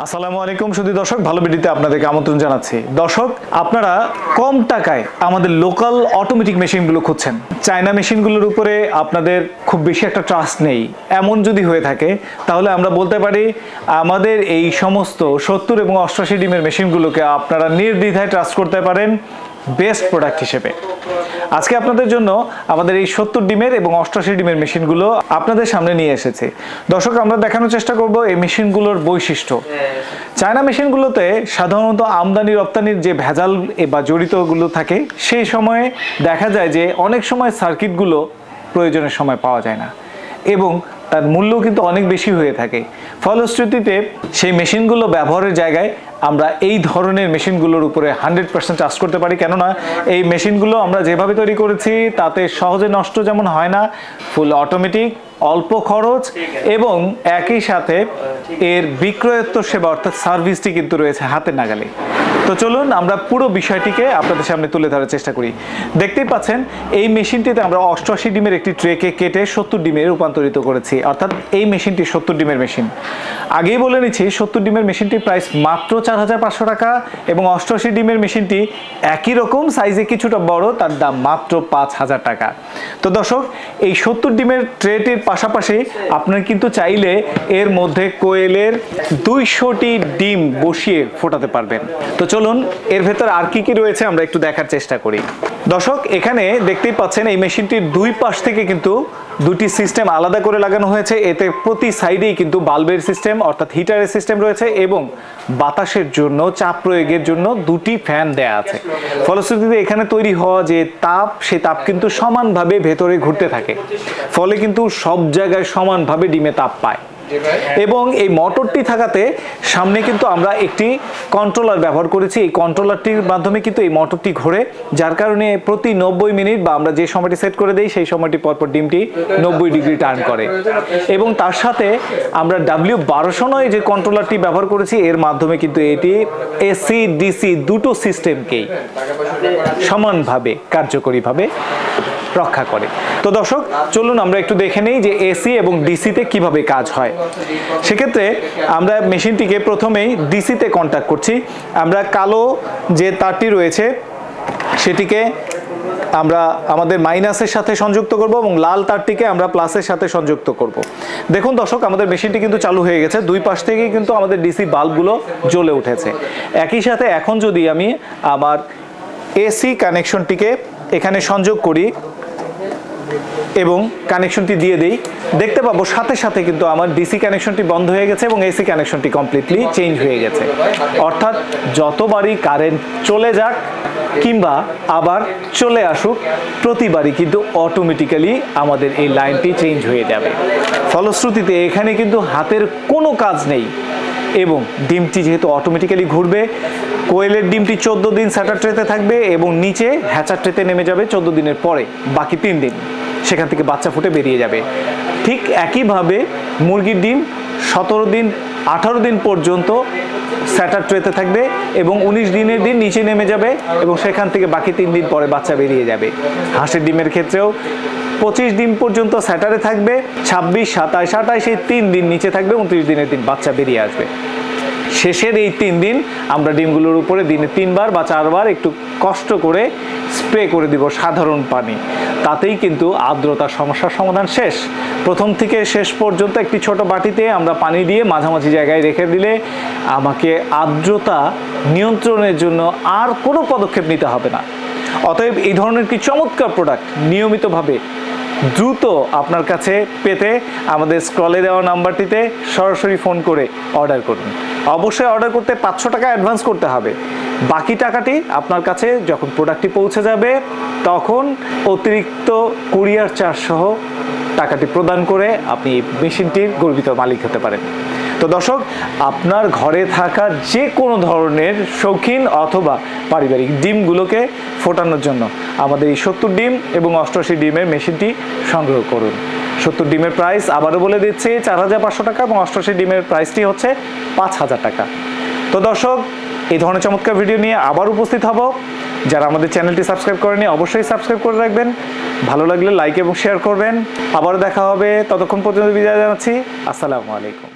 আসসালামু আলাইকুম সুধী দর্শক, ভালো ভিডিওতে আপনাদেরকে আমন্ত্রণ জানাচ্ছি। দর্শক, আপনারা কম টাকায় আমাদের লোকাল অটোমেটিক মেশিনগুলো খুঁজছেন। চায়না মেশিনগুলোর উপরে আপনাদের খুব বেশি একটা ট্রাস্ট নেই। এমন যদি হয়ে থাকে, তাহলে আমরা বলতে পারি আমাদের এই সমস্ত সত্তর এবং অষ্টাশি ডিমের মেশিনগুলোকে আপনারা নির্দ্বিধায় ট্রাস্ট করতে পারেন। বেস্ট প্রোডাক্ট হিসেবে। আজকে আপনাদের জন্য আমাদের এই সত্তর ডিমের এবং অষ্টাশি ডিমের মেশিনগুলো আপনাদের সামনে নিয়ে এসেছে। দর্শক, আমরা দেখানোর চেষ্টা করব এই মেশিনগুলোর বৈশিষ্ট্য। চায়না মেশিনগুলোতে সাধারণত আমদানি, রপ্তানির যে ভেজাল বা জড়িতগুলো থাকে, সেই সময়ে দেখা যায় যে অনেক সময় সার্কিটগুলো প্রয়োজনের সময় পাওয়া যায় না। এবং তার মূল্য কিন্তু অনেক বেশি হয়ে থাকে। ফলশ্রুতিতে সেই মেশিনগুলো ব্যবহারের জায়গায় আমরা এই ধরনের মেশিনগুলোর উপরে হান্ড্রেড পার্সেন্ট চাষ করতে পারি। কেননা এই মেশিনগুলো আমরা যেভাবে তৈরি করেছি তাতে সহজে নষ্ট যেমন হয় না ফুল অটোমেটিক অল্প খরচ এবং একই সাথে এর বিক্রয়ত্ব সেবা অর্থাৎ সার্ভিসটি কিন্তু রয়েছে হাতে নাগালে। তো চলুন আমরা পুরো বিষয়টিকে আপনাদের সামনে তুলে ধরার চেষ্টা করি। দেখতেই পাচ্ছেন, এই মেশিনটিতে আমরা অষ্টআশি ডিমের একটি ট্রেকে কেটে সত্তর ডিমে রূপান্তরিত করেছি। অর্থাৎ এই মেশিনটি সত্তর ডিমের মেশিন। আগেই বলে নিচ্ছি, সত্তর ডিমের মেশিনটির প্রাইস মাত্র চার হাজার পাঁচশো টাকা এবং অষ্টআশি ডিমের মেশিনটি একই রকম সাইজে কিছুটা বড়, তার দাম মাত্র পাঁচ হাজার টাকা। তো দর্শক, এই সত্তর ডিমের ট্রেটির পাশাপাশি আপনার কিন্তু চাইলে এর মধ্যে কোয়েলের দুইশোটি ডিম বসিয়ে ফোটাতে পারবেন। তো চলুন, এর ভেতর আর কি কি রয়েছে আমরা একটু দেখার চেষ্টা করি। দর্শক, এখানে দেখতেই পাচ্ছেন এই মেশিনটির দুই পাশ থেকে কিন্তু দুটি সিস্টেম আলাদা করে লাগানো হয়েছে। এতে প্রতি সাইডেই কিন্তু বাল্বের সিস্টেম, অর্থাৎ হিটারের সিস্টেম রয়েছে এবং বাতাসের জন্য, চাপ প্রয়োগের জন্য দুটি ফ্যান দেয়া আছে। ফলশ্রুতিতে এখানে তৈরি হওয়া যে তাপ, সে তাপ কিন্তু সমানভাবে ভেতরে ঘুরতে থাকে। ফলে কিন্তু সব জায়গায় সমানভাবে ডিমে তাপ পায়। এবং এই মোটরটি থাকাতে সামনে কিন্তু আমরা একটি কন্ট্রোলার ব্যবহার করেছি। এই কন্ট্রোলারটির মাধ্যমে কিন্তু এই মোটরটি ঘোরে, যার কারণে প্রতি নব্বই মিনিট বা আমরা যে সময়টি সেট করে দিই, সেই সময়টি পরপর ডিমটি নব্বই ডিগ্রি টার্ন করে। এবং তার সাথে আমরা ডাব্লিউ বারোশো নয় যে কন্ট্রোলারটি ব্যবহার করেছি, এর মাধ্যমে কিন্তু এটি এসি ডিসি দুটো সিস্টেমকেই সমানভাবে, কার্যকরীভাবে রক্ষা করে। তো দর্শক, চলুন আমরা একটু দেখে নেই যে এসি এবং ডিসিতে কীভাবে কাজ হয়। সেক্ষেত্রে আমরা মেশিনটিকে প্রথমেই ডিসিতে কন্ট্যাক্ট করছি। আমরা কালো যে তারটি রয়েছে, সেটিকে আমরা আমাদের মাইনাসের সাথে সংযুক্ত করব এবং লাল তারটিকে আমরা প্লাসের সাথে সংযুক্ত করব। দেখুন দর্শক, আমাদের মেশিনটি কিন্তু চালু হয়ে গেছে। দুই পাশ থেকেই কিন্তু আমাদের ডিসি বাল্বগুলো জ্বলে উঠেছে। একই সাথে এখন যদি আমি আমার এসি কানেকশনটিকে এখানে সংযোগ করি এবং কানেকশনটি দিয়ে দেই। দেখতে পাবো সাথে সাথে কিন্তু আমার ডিসি কানেকশনটি বন্ধ হয়ে গেছে এবং এসি কানেকশনটি কমপ্লিটলি চেঞ্জ হয়ে গেছে। অর্থাৎ যতবারই কারেন্ট চলে যাক কিংবা আবার চলে আসুক, প্রতিবারই কিন্তু অটোমেটিক্যালি আমাদের এই লাইনটি চেঞ্জ হয়ে যাবে। ফলশ্রুতিতে এখানে কিন্তু হাতের কোনো কাজ নেই এবং ডিমটি যেহেতু অটোমেটিক্যালি ঘুরবে, কোয়েলের ডিমটি চোদ্দ দিন স্যাটার ট্রেতে থাকবে এবং নিচে হ্যাচার ট্রেতে নেমে যাবে চোদ্দ দিনের পরে, বাকি তিন দিন। সেখান থেকে বাচ্চা ফুটে বেরিয়ে যাবে। ঠিক একইভাবে মুরগির ডিম সতেরো দিন, আঠারো দিন পর্যন্ত স্যাটার ট্রেতে থাকবে এবং উনিশ দিনের দিন নিচে নেমে যাবে এবং সেখান থেকে বাকি তিন দিন পরে বাচ্চা বেরিয়ে যাবে। হাঁসের ডিমের ক্ষেত্রেও পঁচিশ দিন পর্যন্ত স্যাটারে থাকবে, ছাব্বিশ, সাতাশ, আঠাশ এই তিন দিন নিচে থাকবে, উনত্রিশ দিনের দিন বাচ্চা বেরিয়ে আসবে। শেষের এই তিন দিন আমরা ডিমগুলোর উপরে দিনে তিনবার বা চারবার একটু কষ্ট করে স্প্রে করে দিব সাধারণ পানি। তাতেই কিন্তু আর্দ্রতার সমস্যার সমাধান শেষ। প্রথম থেকে শেষ পর্যন্ত একটি ছোট বাটিতে আমরা পানি দিয়ে মাঝামাঝি জায়গায় রেখে দিলে আমাকে আর্দ্রতা নিয়ন্ত্রণের জন্য আর কোনো পদক্ষেপ নিতে হবে না। অতএব এই ধরনের কি চমৎকার প্রোডাক্ট নিয়মিতভাবে দ্রুত আপনার কাছে পেতে আমাদের স্ক্রলে দেওয়া নাম্বারটিতে সরাসরি ফোন করে অর্ডার করুন। অবশ্যই অর্ডার করতে পাঁচশো টাকা অ্যাডভান্স করতে হবে। বাকি টাকাটি আপনার কাছে যখন প্রোডাক্টটি পৌঁছে যাবে, তখন অতিরিক্ত কুরিয়ার চার্জ সহ টাকাটি প্রদান করে আপনি মেশিনটির গর্বিত মালিক হতে পারেন। তো দর্শক, আপনার ঘরে থাকা যে কোনো ধরনের শৌখিন অথবা পারিবারিক ডিমগুলোকে ফোটানোর জন্য আমাদের এই সত্তর ডিম এবং অষ্টআশি ডিমের মেশিনটি সংগ্রহ করুন। সত্তর ডিমের প্রাইস আবারও বলে দিচ্ছি, চার হাজার পাঁচশো টাকা এবং অষ্টআশি ডিমের প্রাইসটি হচ্ছে পাঁচ হাজার টাকা। তো দর্শক এই ধরনের চমৎকার ভিডিও নিয়ে আবার উপস্থিত হব। যারা আমাদের চ্যানেলটি সাবস্ক্রাইব করেনি অবশ্যই সাবস্ক্রাইব করে রাখবেন। ভালো লাগলে লাইক এবং শেয়ার করবেন। আবার দেখা হবে। ততক্ষণ পর্যন্ত বিদায় জানাচ্ছি। আসসালামু আলাইকুম।